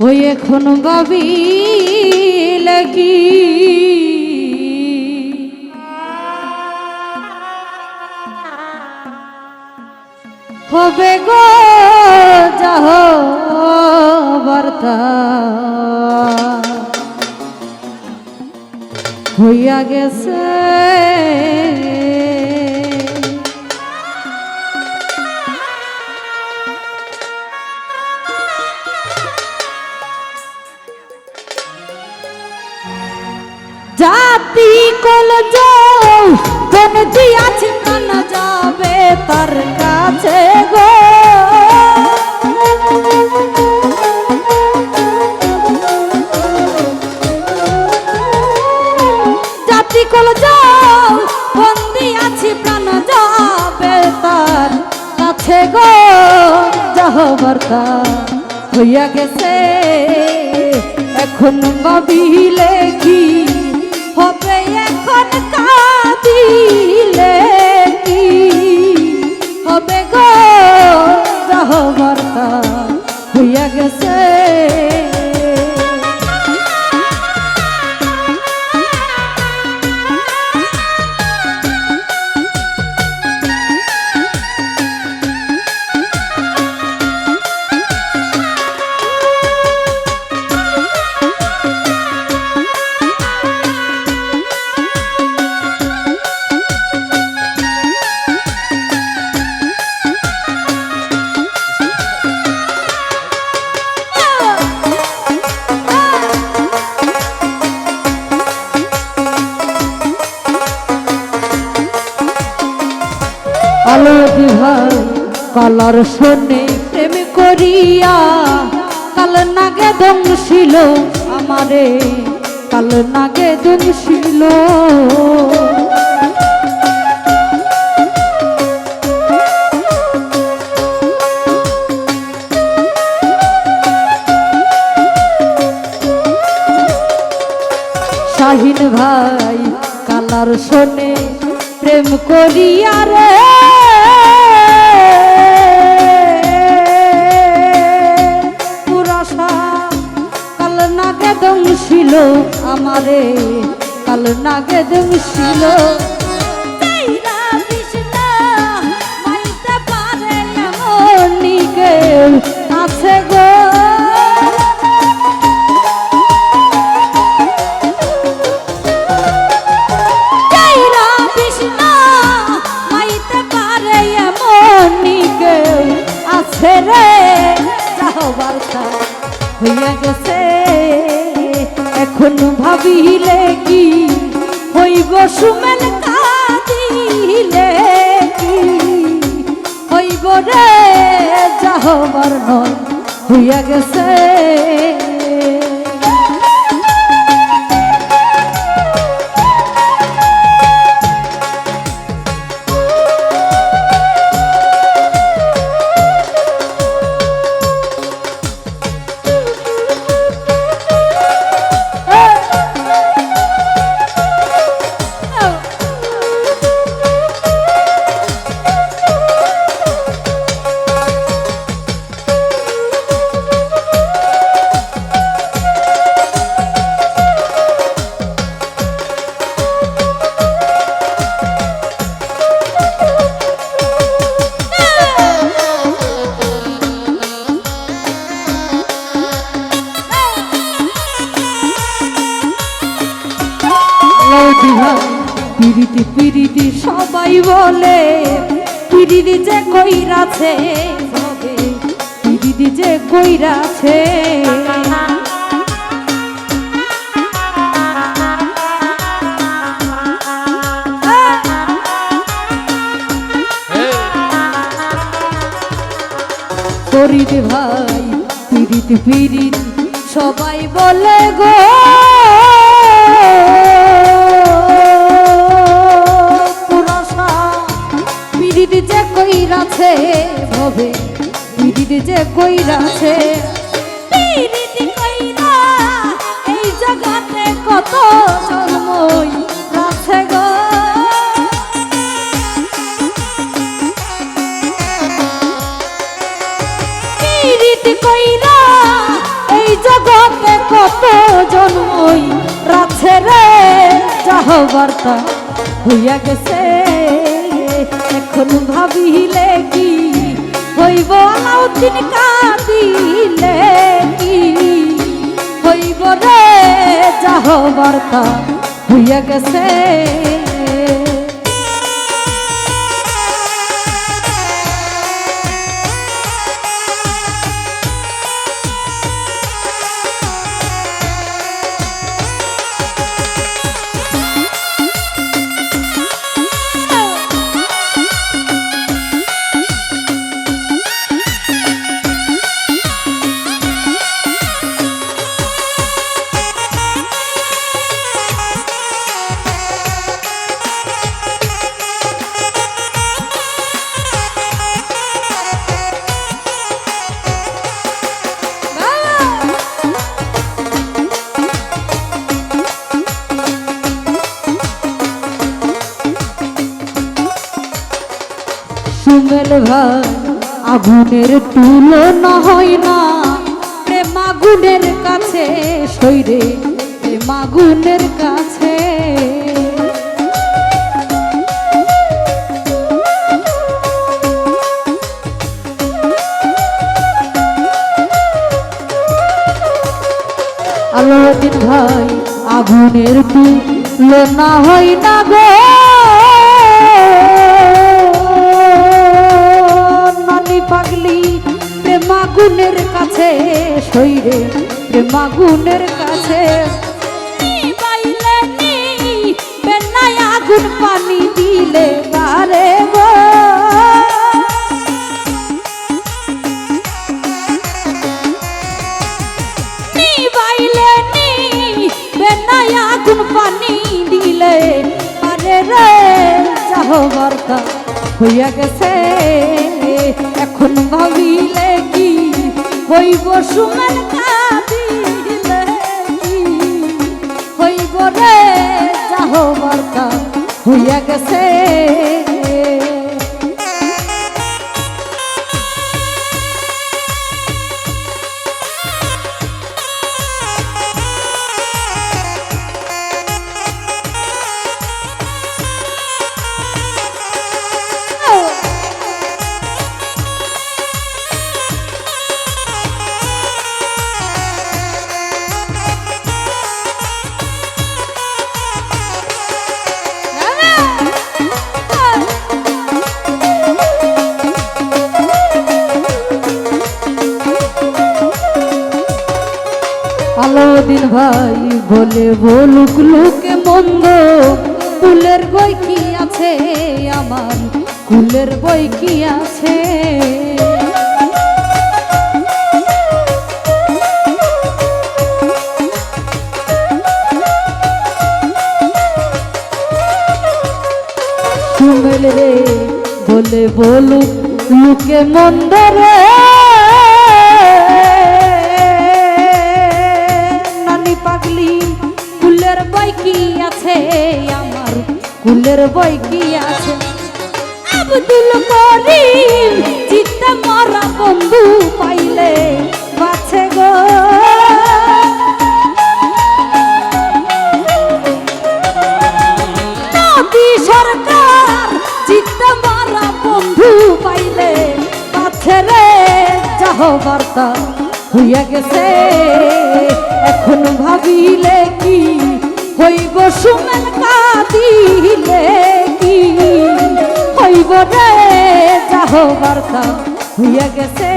ওই এখন ভাবি লাগি। হবে গো যাহ বার্তা। হইয়া গেছে জাতি কল যাও কোন দিয়াছি মন যাবে তার কাছে গো। যাবে তার কাছে গো। হইয়া গেছে, এখন ভাবিলে হবে এখন কাঁদিলে কি হবে গো? যাহ হইয়া গেছে কলার শোনে প্রেম করিয়া, কাল নাগে দংশিল আমারে, কাল নাগে দংশিল শাহিন ভাই, কালার শোনে প্রেম করিয়া রে কাল নাগে দংশিল আমারে কাল নাগে দংশিল আছে গো। আছে রে। যাও বার্তা হইয়া গেছে। এখন ভাবিলে কি? হইব সুমেন কাঁদিলে কি? হইব রে যাহ বর্ণন হইয়া গেছে। পিরিতি পিরিতি সবাই বলে পিরিতি যে কইরাছে হবে যে কইরাছে। করিত ভাই পিরিত পিরিত সবাই বলে গো ভবে পিরিত যে কইরাছে কইরা এই জগতে কত জন্মই আছে গো। কইরা এই কত জন্মই রাছে রে। যাহ বার্তা হইয়া গেছে। এখন ভাবিলে কি আলাউদ্দিন কাঁদিলে কি হইব রে? যাহ বার্তা হইয়া গেছে। সুমেল ভাই আগুনের তুলনা হয় না। প্রেম আগুনের কাছে সৈরে প্রেম আগুনের কাছে। আলোদিন ভাই, আগুনের তুলনা হয় না গো। সইরে প্রেমাগুনের কাছে। আগুন পানি দিলে বারে গো। বাইলে নি বেনায় আগুন পানি দিলে আরে রে। যাহ বার্তা হইয়া গেছে, এখন ভাবিলে হইব সুমের কাঁদিলে হইব রে যাহ বার্তা হইয়া গেছে। আলোদিন ভাই বলে বলুক, লোকে মন্দ কুলের বই কি আছে আমার? কুলের বই কি আছে? বলে বলুক, লোকে মন্দ রে। পাগলি, কুলের বই কি আছে আমার? কুলের বই কি আছে? আব্দুল করিম, চিত্তে মরা বন্ধু পাইলে বাছে গো। সরকার চিত্তে বন্ধু পাইলে রে বার্তা। হইয়া গেছে। এখন ভাবিলে কি? হইব সুমেন কাঁদিলে কি? হইব রে যাহ বার্তা হইয়া গেছে।